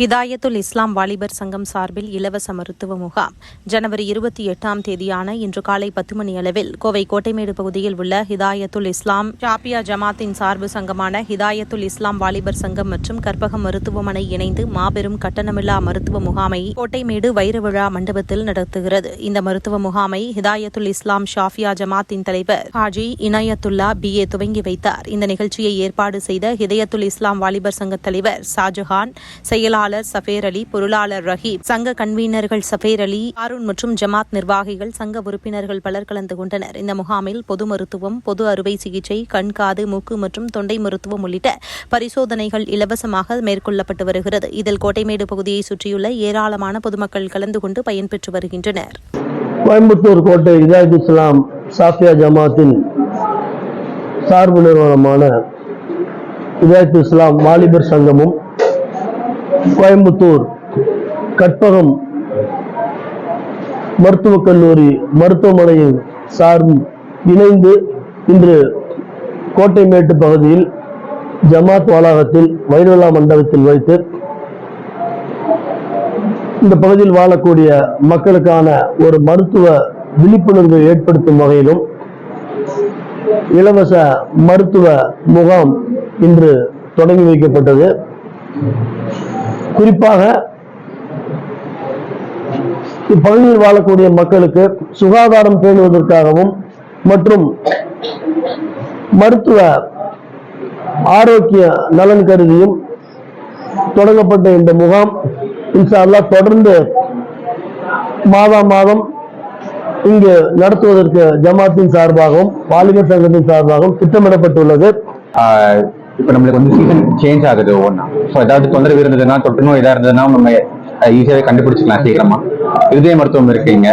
ஹிதாயத்துல் இஸ்லாம் வாலிபர் சங்கம் சார்பில் இலவச மருத்துவ முகாம். ஜனவரி இருபத்தி எட்டாம் தேதியான இன்று காலை பத்து மணி அளவில் கோவை கோட்டைமேடு பகுதியில் உள்ள ஹிதாயத்துல் இஸ்லாம் ஷாபியா ஜமாத்தின் சார்பு சங்கமான ஹிதாயத்துல் இஸ்லாம் வாலிபர் சங்கம் மற்றும் கற்பகம் மருத்துவமனை இணைந்து மாபெரும் கட்டணமில்லா மருத்துவ முகாமை கோட்டைமேடு வைர விழா மண்டபத்தில் நடத்துகிறது. இந்த மருத்துவ முகாமை ஹிதாயத்துல் இஸ்லாம் ஷாஃபியா ஜமாத்தின் தலைவர் ஹாஜி இனாயத்துல்லா பி ஏ துவங்கி வைத்தார். இந்த நிகழ்ச்சியை ஏற்பாடு செய்த ஹிதயத்துல் இஸ்லாம் வாலிபர் சங்க தலைவர் ஷாஜஹான் செயலாளர் சஃபேர் அலி பொருளாளர் ரஹீப் சங்க கன்வீனர்கள் சஃபேர் அலி அருண் மற்றும் ஜமாத் நிர்வாகிகள் சங்க உறுப்பினர்கள் பலர் கலந்து கொண்டனர். இந்த முகாமில் பொது மருத்துவம் பொது அறுவை சிகிச்சை கண் காது மூக்கு மற்றும் தொண்டை மருத்துவம் உள்ளிட்ட பரிசோதனைகள் இலவசமாக மேற்கொள்ளப்பட்டு வருகிறது. இதில் கோட்டைமேடு பகுதியை சுற்றியுள்ள ஏராளமான பொதுமக்கள் கலந்து கொண்டு பயன்பெற்று வருகின்றனர். கோயம்புத்தூர் கோட்டை இதாயத் இஸ்லாம் சாஃபியா ஜமாத்தின் சார்பு நிறுவனமான இதாயத் இஸ்லாம் வாலிபர் சங்கமும் கோயம்புத்தூர் கற்பகம் மருத்துவக் கல்லூரி மருத்துவமனையை சார்ந்து இணைந்து இன்று கோட்டைமேட்டு பகுதியில் ஜமாத் வளாகத்தில் வைரவிழா மண்டபத்தில் வைத்து இந்த பகுதியில் வாழக்கூடிய மக்களுக்கான ஒரு மருத்துவ விழிப்புணர்வை ஏற்படுத்தும் வகையிலும் இலவச மருத்துவ முகாம் இன்று தொடங்கி வைக்கப்பட்டது. குறிப்பாக இப்பகுதியில் வாழக்கூடிய மக்களுக்கு சுகாதாரம் பேணுவதற்காகவும் மற்றும் மருத்துவ ஆரோக்கிய நலன் கருதியும் தொடங்கப்பட்ட இந்த முகாம் இன்ஷா தொடர்ந்து மாதா மாதம் இங்கு நடத்துவதற்கு ஜமாத்தின் சார்பாகவும் வாலிபர் சங்கத்தின் சார்பாகவும் திட்டமிடப்பட்டுள்ளது. இப்போ நம்மளுக்கு வந்து சீசன் சேஞ்ச் ஆகுது ஒவ்வொன்றா ஸோ ஏதாவது தொந்தரவு இருந்ததுன்னா தொற்று நோய் இதாக இருந்ததுன்னா நம்ம ஈஸியாகவே கண்டுபிடிச்சிக்கலாம் சீக்கிரமா. இருதய மருத்துவம் இருக்கீங்க.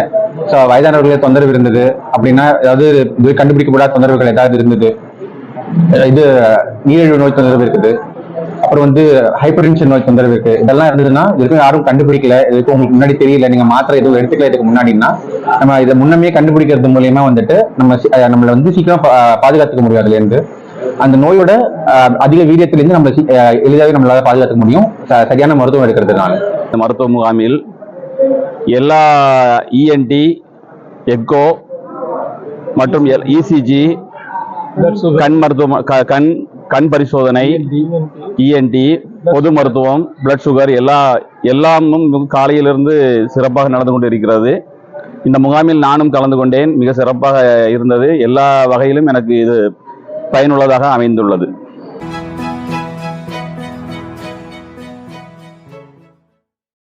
ஸோ வயதானவர்களுக்கு தொந்தரவு இருந்தது அப்படின்னா ஏதாவது இது கண்டுபிடிக்கப்படாத தொந்தரவுகள் ஏதாவது இருந்தது. இது நீரிழிவு நோய் தொந்தரவு இருக்குது. அப்புறம் வந்து ஹைப்பர் நோய் தொந்தரவு இருக்கு. இதெல்லாம் இருந்ததுன்னா இதுக்கும் யாரும் கண்டுபிடிக்கல. இதுக்கு உங்களுக்கு முன்னாடி தெரியல. நீங்க மாத்திரை எதுவும் எடுத்துக்கல இதுக்கு முன்னாடின்னா நம்ம இதை முன்னமே கண்டுபிடிக்கிறது மூலியமா வந்துட்டு நம்ம நம்மளை வந்து சீக்கிரம் பா- பாதுகாத்துக்க முடியாதுலேருந்து அந்த நோயோட அதிக வீரியத்திலிருந்து நம்ம எளிதாக எளிதாகவே நம்மளால பாதுகாத்துக்க முடியும். சரியான மருத்துவம் எடுக்கிறதுனால. இந்த மருத்துவ முகாமில் எல்லா இஎன்டி எக்கோ மற்றும் இசிஜி கண் மருத்துவம் க- கண் கண் பரிசோதனை இஎன்டி பொது மருத்துவம் பிளட் சுகர் எல்லா எல்லாமும் காலையிலிருந்து சிறப்பாக நடந்து கொண்டு இருக்கிறது இந்த முகாமில் நானும் கலந்து கொண்டேன். மிக சிறப்பாக இருந்தது. எல்லா வகையிலும் எனக்கு இது பயனுள்ளதாக அமைந்துள்ளது.